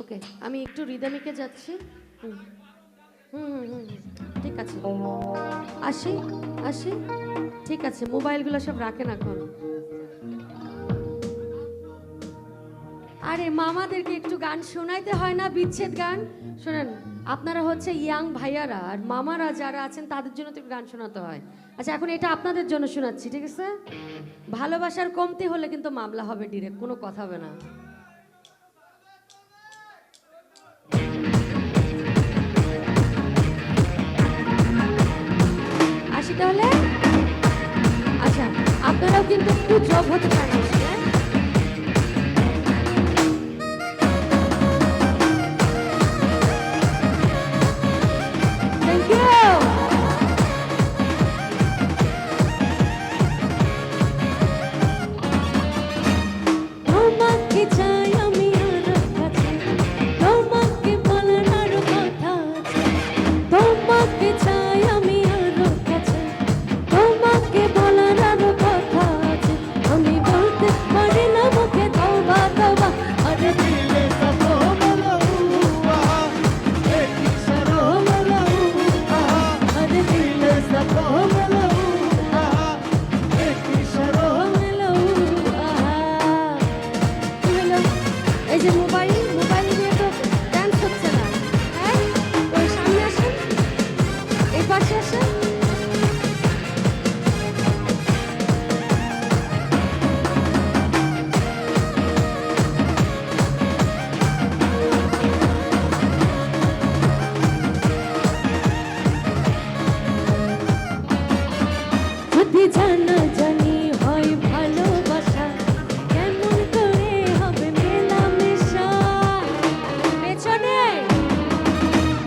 ওকে, আমি একটু রিদমিকে যাচ্ছি। হুম। হুম হুম ঠিক আছে। আসি আসি। ঠিক আছে, মোবাইলগুলো সব রাখেন এখন। আরে মামাদেরকে একটু গান শোনাইতে হয় না, বিচ্ছেদ গান? শোনেন, আপনারা হচ্ছে ইয়াং ভাইয়ারা, আর মামারা যারা আছেন, তাদের জন্য তো একটু গান শোনাতে হয়। আচ্ছা এখন এটা আপনাদের জন্য শোনাচ্ছি, ঠিক আছে? ভালোবাসার কমতি হলে কিন্তু মামলা হবে ডিরেক্ট কোনো কথা হবে না। আপনারাও কিন্তু খুব যোগ হতে যদি জানা জানি হয় ভালোবাসা, কেমন করে হবে মেলামেশা? পেছনে!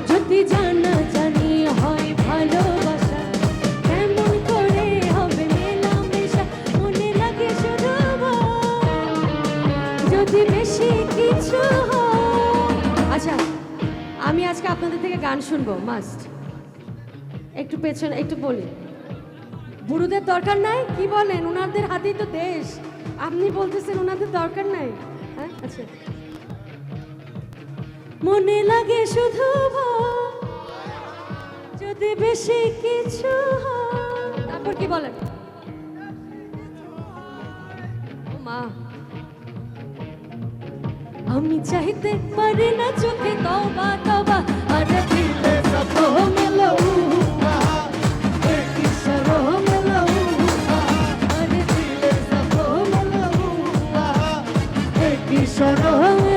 যদি জানা হয় ভালোবাসা, কেমন করে হবে মেলামেশা? মনে লাগে শুধু যদি বেশি কিছু আচ্ছা আমি আজকে আপনাদের থেকে গান শুনব, মাস্ট। একটু পেছনে, একটু বলি। বুড়োদের দরকার নাই? কি বলেন? ওনাদের হাতেই তো দেশ। আপনি বলতেছেন ওনাদের দরকার নাই? হ্যাঁ? আচ্ছা। মনে লাগে শুধু যদি বেশি কিছু তারপর কি বলেন? মা। আমি চাইতে পারি না চোখে তবা তুমি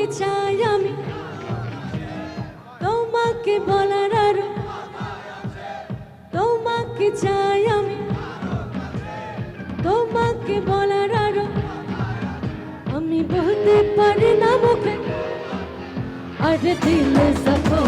তোমাকে চাই আমি। তোমাকে বলার আর তোমাকে চাই আমি। তোমাকে বলার আর আমি বলতে পারি না মুখে। আর দিলে সব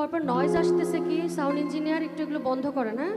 পরপর নয়েজ আসতেছে কি সাউন্ড ইঞ্জিনিয়ার একটু এগুলো বন্ধ করে হ্যাঁ?